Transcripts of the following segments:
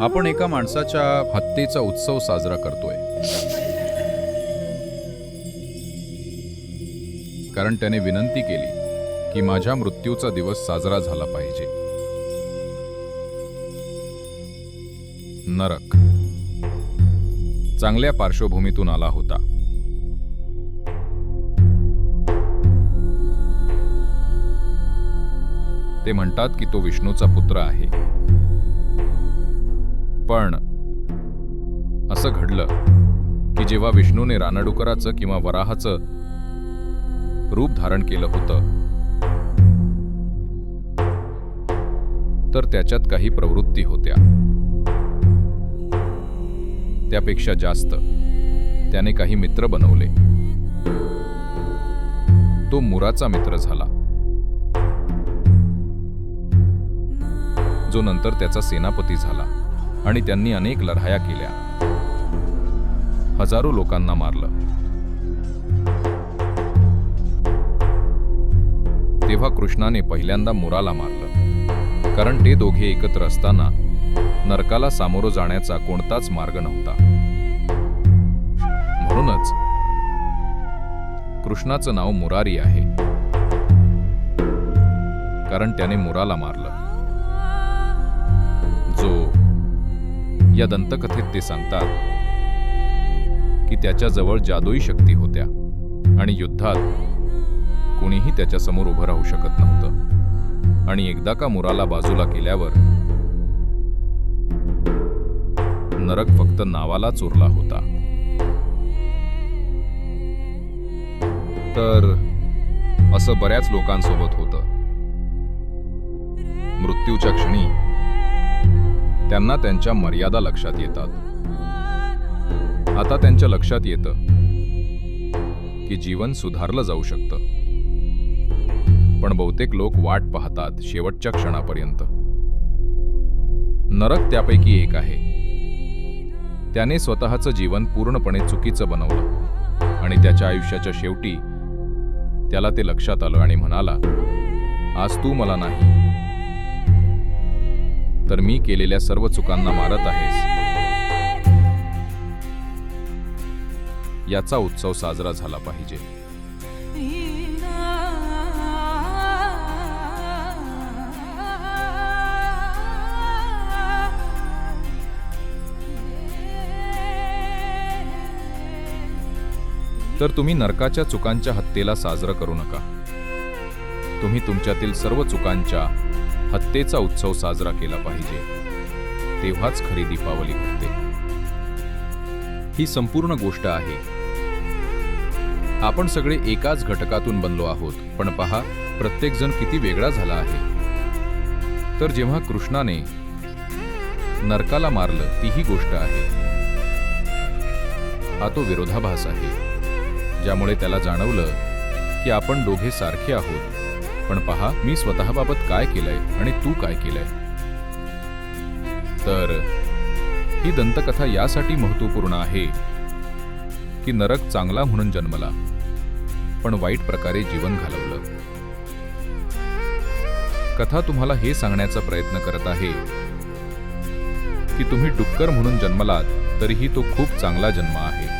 आपण एका माणसाच्या हत्येचा उत्सव साजरा करतोय. कारण त्याने विनंती केली की माझ्या मृत्यूचा दिवस साजरा झाला पाहिजे. नरक. चांगल्या पार्श्वभूमीतून आला होता. ते म्हणतात की तो विष्णूचा पुत्र आहे. पण असं घडलं की जेव्हा विष्णूने रानडुकराचं किंवा वराहाचं रूप धारण केलं होतं तर त्याच्यात काही प्रवृत्ती होत्या. त्यापेक्षा जास्त त्याने काही मित्र बनवले. तो मुराचा मित्र झाला. जो नंतर त्याचा सेनापती झाला. आणि त्यांनी अनेक लढाया केल्या. हजारो लोकांना मारलं. तेव्हा कृष्णाने पहिल्यांदा मुराला मारलं. कारण ते दोघे एकत्र असताना नरकाला सामोरं जाण्याचा कोणताच मार्ग नव्हता. म्हणूनच कृष्णाचं नाव मुरारी आहे. कारण त्याने मुराला मारलं. या दंतकथेत ते सांगतात की त्याच्याजवळ जादुई शक्ती होत्या आणि युद्धात कोणीही त्याच्यासमोर उभं राहू शकत नव्हतं. आणि एकदा का मुराला बाजूला केल्यावर नरक फक्त नावाला चोरला होता. तर असं बऱ्याच लोकांसोबत होतं. मृत्यूच्या क्षणी त्यांना त्यांच्या मर्यादा लक्षात येतात. आता त्यांच्या लक्षात येतं की जीवन सुधारलं जाऊ शकतं. पण बहुतेक लोक वाट पाहतात शेवटच्या क्षणापर्यंत. नरक त्यापैकी एक आहे. त्याने स्वतःचं जीवन पूर्णपणे चुकीचं बनवलं आणि त्याच्या आयुष्याच्या शेवटी त्याला ते लक्षात आलं आणि म्हणाला आज तू मला नाही तर मी केलेल्या सर्व चुकांना मारत आहेस. याचा उत्सव साजरा झाला पाहिजे. तर तुम्ही नरकाच्या चुकांच्या हत्येला साजरं करू नका. तुम्ही तुमच्यातील सर्व चुकांच्या हत्येचा उत्सव साजरा केला पाहिजे. तेव्हाच खरी दीपावली होते ही संपूर्ण गोष्ट आहे. आपण सगळे एकाच घटकातून बनलो आहोत पण पहा प्रत्येकजण किती वेगळा झाला आहे. तर जेव्हा कृष्णाने नरकाला मारलं तीही गोष्ट आहे. हा तो विरोधाभास आहे ज्यामुळे त्याला जाणवलं की आपण दोघे सारखे आहोत. पण पहा मी स्वतःबाबत काय केलंय आणि तू काय केलंय. तर ही दंतकथा यासाठी महत्त्वपूर्ण आहे की नरक चांगला म्हणून जन्मला पण वाईट प्रकारे जीवन घालवलं. कथा तुम्हाला हे सांगण्याचा प्रयत्न करत आहे की तुम्ही डुक्कर म्हणून जन्मलात तरीही तो खूप चांगला जन्म आहे.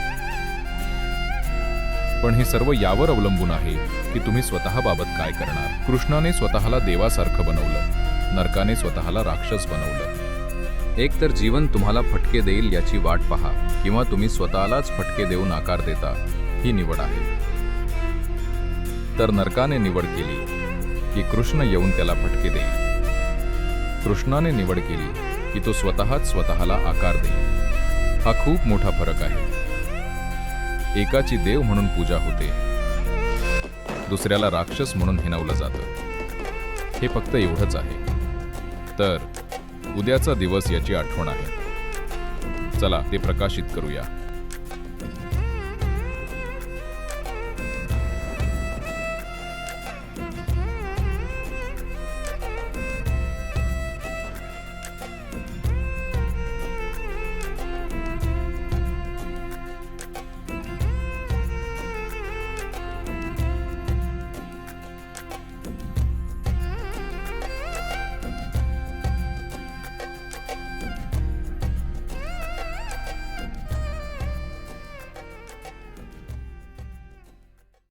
पण हे सर्व यावर अवलंबून आहे की तुम्ही स्वतःबाबत काय करणार. कृष्णाने स्वतःला देवासारखं बनवलं. नरकाने स्वतःला राक्षस बनवलं. एक तर जीवन तुम्हाला फटके देईल याची वाट पहा किंवा तुम्ही स्वतःलाच फटके देऊन आकार देता ही निवड आहे. तर नरकाने निवड केली की कृष्ण येऊन त्याला फटके देईल. कृष्णाने निवड केली की तो स्वतःच स्वतःला आकार देईल. हा खूप मोठा फरक आहे. एकाची देव म्हणून पूजा होते. दुसऱ्याला राक्षस म्हणून हिनवलं जातं. हे फक्त एवढंच आहे. तर उद्याचा दिवस याची आठवण आहे. चला ते प्रकाशित करूया.